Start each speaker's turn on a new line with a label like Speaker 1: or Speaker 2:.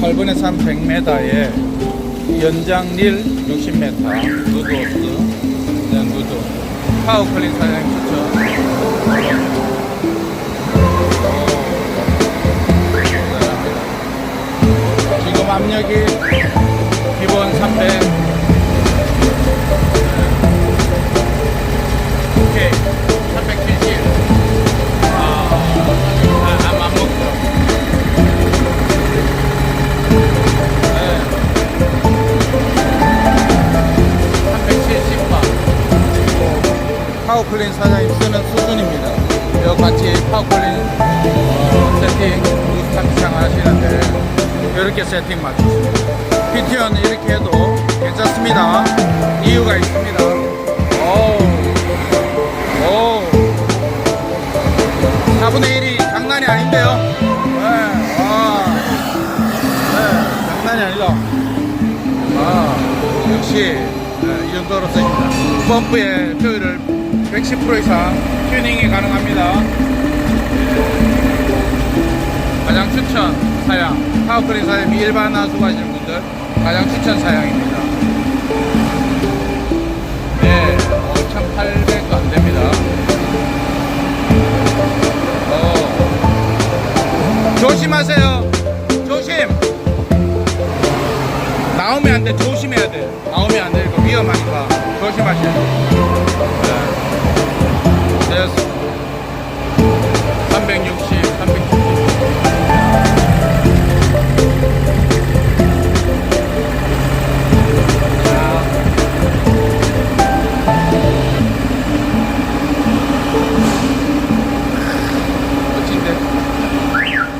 Speaker 1: 1번에서 한 100m에 연장릴 60m 누드 호스 네, 누드. 파워 클린 사장님 추천 오, 대단합니다. 지금 압력이 기본 300 파워클린 사장님 쓰는 수준입니다. 여기 같이 파워클린 어, 세팅 스타트창 하시는데 이렇게 세팅 맞췄습니다. PTO는 이렇게 해도 괜찮습니다. 이유가 있습니다. 오, 오. 4분의 1이 장난이 아닌데요. 네, 아, 네, 아, 역시 네, 이 정도로 씁니다. 펌프의 효율을 110% 이상 튜닝이 가능합니다. 네. 가장 추천 사양 파워클린 사양이 일반 하수하시는 분들 가장 추천 사양입니다. 네, 어, 1800도 안 됩니다. 어. 조심하세요. 조심. 나오면 안 돼. 조심해야 돼. 나오면 안 돼. 이거 위험하니까 조심하셔야